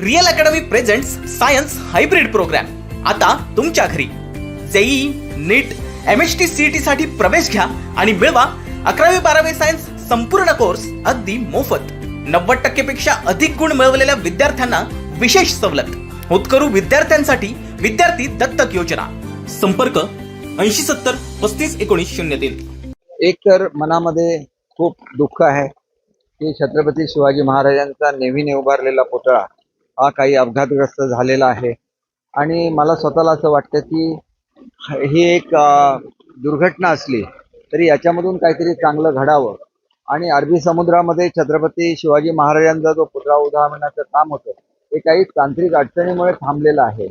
Real academy presents science hybrid program आता तुमच्या घरी. JEE NEET M H T C T साठी प्रवेश घ्या आणि मिळवा अकरावी बारावी सायन्स संपूर्ण कोर्स अगदी मोफत. नव्वद टक्केपेक्षा अधिक गुण मिळवलेल्या विद्यार्थ्यांना विशेष सवलत. होतकरू विद्यार्थ्यांसाठी विद्यार्थी दत्तक योजना. संपर्क ऐंशी सत्तर पस्तीस एकोणीस शून्य तीन. एक तर मनामध्ये खूप दुःख आहे की छत्रपती शिवाजी महाराजांचा नेहमीने उभारलेला पुतळा हा काही अपघातग्रस्त झालेला आहे. आणि मला स्वतःला असं वाटतं की ही एक दुर्घटना असली तरी याच्यामधून काहीतरी चांगलं घडावं. आणि अरबी समुद्रामध्ये छत्रपती शिवाजी महाराजांचा जो पुतळा उदाहरणाचं काम होतं ते काही तांत्रिक अडचणीमुळे थांबलेलं आहे.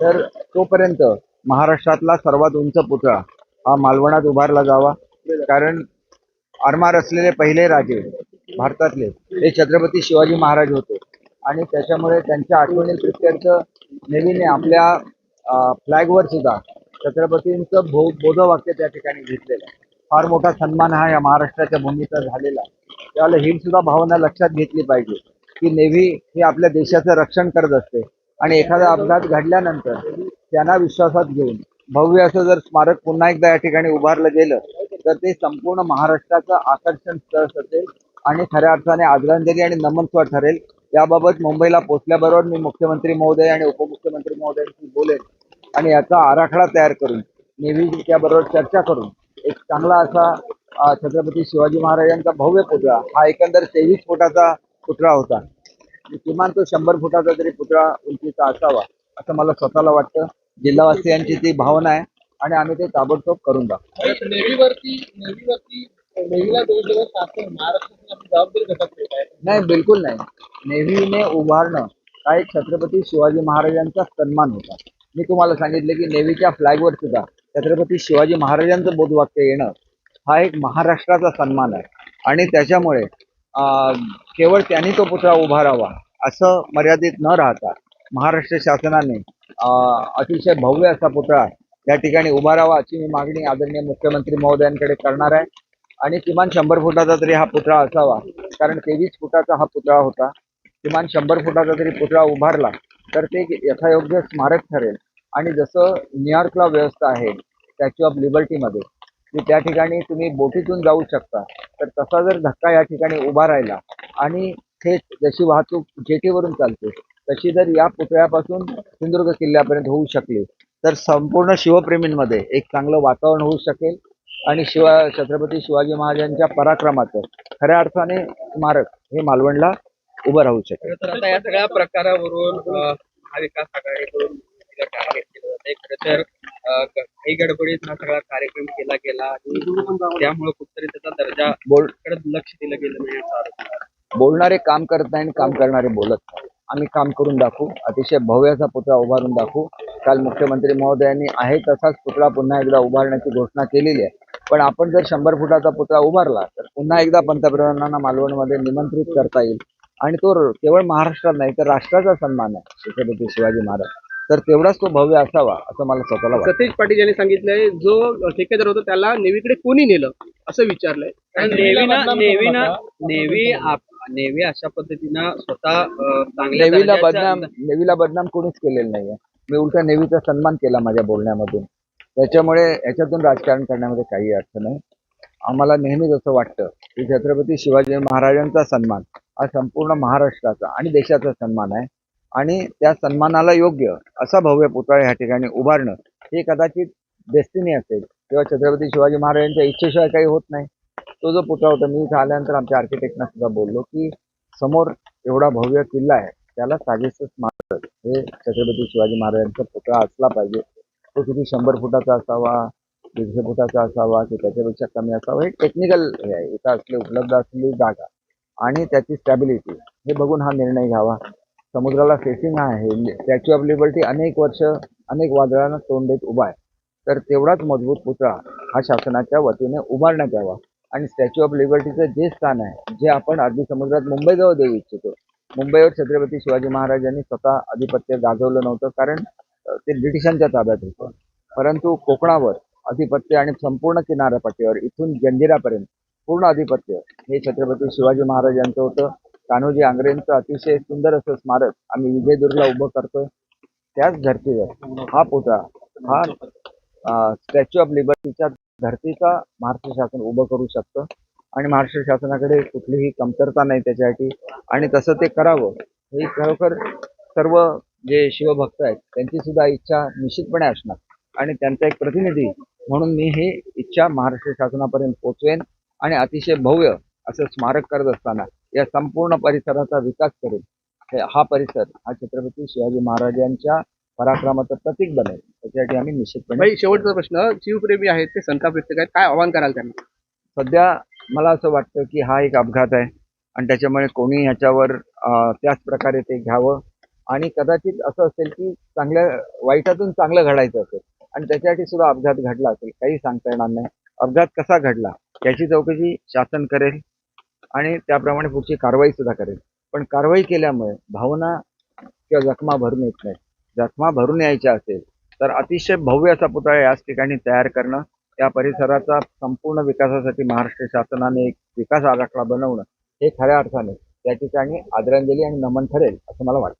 तर तोपर्यंत महाराष्ट्रातला सर्वात उंच पुतळा हा मालवणात उभारला जावा. कारण आरमार असलेले पहिले राजे भारतातले हे छत्रपती शिवाजी महाराज होते. आणि त्याच्यामुळे त्यांच्या आठवणी प्रित्यर्थ नेहमीने आपल्या फ्लॅगवर सुद्धा छत्रपतींचं भो बोधवाक्य त्या ठिकाणी घेतलेलं आहे. फार मोठा सन्मान हा या महाराष्ट्राच्या भूमीचा झालेला आहे. त्यावेळेला ही सुद्धा भावना लक्षात घेतली पाहिजे की नेव्ही ही आपल्या देशाचं रक्षण करत असते आणि एखादा अपघात घडल्यानंतर त्यांना विश्वासात घेऊन भव्य असं जर स्मारक पुन्हा एकदा या ठिकाणी उभारलं गेलं तर ते संपूर्ण महाराष्ट्राचं आकर्षण स्थळ असेल आणि खऱ्या अर्थाने आदरांजली आणि नमनस्व ठरेल याबाबत मुंबईला पोहोचल्याबरोबर मी मुख्यमंत्री महोदय आणि उपमुख्यमंत्री महोदयांशी बोलेन आणि याचा आराखडा तयार करून नेव्ही त्याबरोबर चर्चा करून एक चांगला असा छत्रपती शिवाजी महाराजांचा भव्य पुतळा हा एकंदर तेवीस फुटाचा पुतळा होता. किमान तो शंभर फुटाचा तरी पुतळा उंचीचा असावा असं मला स्वतःला वाटतं. जिल्हावासियांची ती भावना आहे आणि आम्ही ते ताबडतोब करून दाखवू. नेव्हीवरती नेव्हीवरती नेव्हीला दोष देऊन शासन महाराष्ट्राची आपली जबाबदारी घटक देत आहे नाही बिलकुल नाही. नेव्हीने उभारणं हा एक छत्रपती शिवाजी महाराजांचा सन्मान होता. मी तुम्हाला सांगितले की नेव्हीच्या फ्लॅगवर सुद्धा छत्रपती शिवाजी महाराजांचं बोधवाक्य येणं हा एक महाराष्ट्राचा सन्मान आहे. आणि त्याच्यामुळे केवळ त्यांनी तो पुतळा उभारावा असं मर्यादित न राहता महाराष्ट्र शासनाने अतिशय भव्य असा पुतळा या ठिकाणी उभारावा अशी मी मागणी आदरणीय मुख्यमंत्री महोदयांकडे करणार आहे. आणि किमान शंभर फुटाचा तरी हा पुतळा असावा कारण तेवीस फुटाचा हा पुतळा होता. किमान शंभर फुटाचा जरी पुतळा उभारला तर ते यथायोग्य स्मारक ठरेल. आणि जसं न्यूयॉर्कला व्यवस्था आहे स्टॅच्यू ऑफ लिबर्टीमध्ये की त्या ठिकाणी तुम्ही बोटीतून जाऊ शकता. तर तसा जर धक्का या ठिकाणी उभा राहिला आणि थेट जशी वाहतूक जेटीवरून चालते तशी जर या पुतळ्यापासून सिंधुदुर्ग किल्ल्यापर्यंत होऊ शकली तर संपूर्ण शिवप्रेमींमध्ये एक चांगलं वातावरण होऊ शकेल. आणि शिवा छत्रपती शिवाजी महाराजांच्या पराक्रमाचं खऱ्या अर्थाने स्मारक हे मालवणला उभं राहू शकेल तर आता या सगळ्या प्रकारावरून महाविकास आघाडीकडून तिला टार्गेट केलं जाते खरं तर अं, ग- काही गडबडीत हा सगळा कार्यक्रम केला गेला आणि त्यामुळे कुठतरी त्याचा दर्जा बोलकडे लक्ष दिलं गेलं नाही याचा. बोलणारे काम करत नाही आणि काम करणारे बोलत नाही. आम्ही काम करून दाखवू. अतिशय भव्याचा पुतळा उभारून दाखवू. काल मुख्यमंत्री महोदयांनी आहे तसाच पुतळा पुन्हा एकदा उभारण्याची घोषणा केलेली आहे. पण आपण जर शंभर फुटाचा पुतळा उभारला तर पुन्हा एकदा पंतप्रधानांना मालवणमध्ये निमंत्रित करता येईल. आणि तो केवळ महाराष्ट्रात नाही तर राष्ट्राचा सन्मान आहे छत्रपती शिवाजी महाराज. तर तेवढाच तो भव्य असावा असं मला स्वतःला वाटतं. सतीश पाटील यांनी सांगितलंय जो ठेकेदार होता त्याला नेव्हीकडे कोणी नेलं असं विचारलंय. नेव्ही आप- नेव्ही अशा पद्धतीनं स्वतः नेव्हीला बदनाम नेव्हीला बदनाम कोणीच केलेलं नाहीये. मी उलटा नेव्हीचा सन्मान केला माझ्या बोलण्यामधून. त्याच्यामुळे याच्यातून राजकारण करण्यामध्ये काही अर्थ नाही. आम्हाला नेहमीच असं वाटतं की छत्रपती शिवाजी महाराजांचा सन्मान हा संपूर्ण महाराष्ट्राचा आणि देशाचा सन्मान आहे. आणि त्या सन्मानाला योग्य असा भव्य पुतळा ह्या ठिकाणी उभारणं हे कदाचित डेस्टिनी असेल किंवा छत्रपती शिवाजी महाराजांच्या इच्छेशिवाय काही होत नाही. तो जो पुतळा होता मी इथं आल्यानंतर आमच्या आर्किटेक्टना सुद्धा बोललो की समोर एवढा भव्य किल्ला आहे त्याला साजेसं स्मारक हे छत्रपती शिवाजी महाराजांचा पुतळा असला पाहिजे. तो किती शंभर फुटाचा असावा दीडशे फुटाचा असावा की त्याच्यापेक्षा कमी असावा हे टेक्निकल हे आहे. इथं असले उपलब्ध असलेली जागा आणि त्याची स्टॅबिलिटी हे बघून हा निर्णय घ्यावा. समुद्राला फेसिंग आहे. स्टॅच्यू ऑफ लिबर्टी अनेक वर्ष अनेक वादळांना तोंड देत उभा आहे. तर तेवढाच मजबूत पुतळा हा शासनाच्या वतीने उभारण्यात यावा. आणि स्टॅच्यू ऑफ लिबर्टीचं जे स्थान आहे जे आपण अरबी समुद्रात मुंबईजवळ देऊ इच्छितो. मुंबईवर छत्रपती शिवाजी महाराजांनी स्वतः आधिपत्य गाजवलं नव्हतं कारण ते ब्रिटिशांच्या ताब्यात होतं. परंतु कोकणावर अधिपत्य आणि संपूर्ण किनारपट्टीवर इथून जंजिरापर्यंत पूर्ण अधिपत्य. हे छत्रपती शिवाजी महाराजांचं होतं. कान्होजी आंग्रेंचं अतिशय सुंदर असं स्मारक आम्ही विजयदुर्गला उभं करतोय. त्याच धर्तीवर हा पुतळा हा स्टॅच्यू ऑफ लिबर्टीच्या धर्तीचा महाराष्ट्र शासन उभं करू शकतं. आणि महाराष्ट्र शासनाकडे कुठलीही कमतरता नाही त्याच्यासाठी. आणि तसं ते करावं ही खरोखर सर्व जे शिवभक्त आहेत त्यांची सुद्धा इच्छा निश्चितपणे असणार. आणि त्यांचा एक प्रतिनिधी म्हणून मी ही इच्छा महाराष्ट्र शासनापर्यंत पोचवेन आणि अतिशय भव्य असं स्मारक करत असताना या संपूर्ण परिसराचा विकास करून. हे- परिसर हा छत्रपती शिवाजी महाराजांच्या पराक्रमाचं प्रतीक बनेल. त्याच्यासाठी आम्ही निश्चितपणे शेवटचा प्रश्न शिवप्रेमी आहेत ते संताप व्यक्त आहेत काय आव्हान कराल त्यांना? सध्या मला असं वाटतं की हा एक अपघात आहे आणि त्याच्यामुळे कोणी ह्याच्यावर त्याच प्रकारे ते घ्यावं. आणि कदाचित असं असेल की चांगल्या वाईटातून चांगलं घडायचं असेल. आणि त्याच्यासाठी सुद्धा अपघात घडला असेल काही सांगता येणार नाही. अपघात कसा घडला याची चौकशी शासन करेल आणि त्याप्रमाणे पुढची कारवाई सुद्धा करेल. पण कारवाई केल्यामुळे भावना किंवा जखमा भरून येत नाही जखमा भरून यायच्या असेल तर अतिशय भव्य असा पुतळा याच ठिकाणी तयार करणं त्या परिसराचा संपूर्ण विकासासाठी महाराष्ट्र शासनाने एक विकास आराखडा बनवणं हे खऱ्या अर्थाने त्या ठिकाणी आदरांजली आणि नमन ठरेल असं मला वाटतं.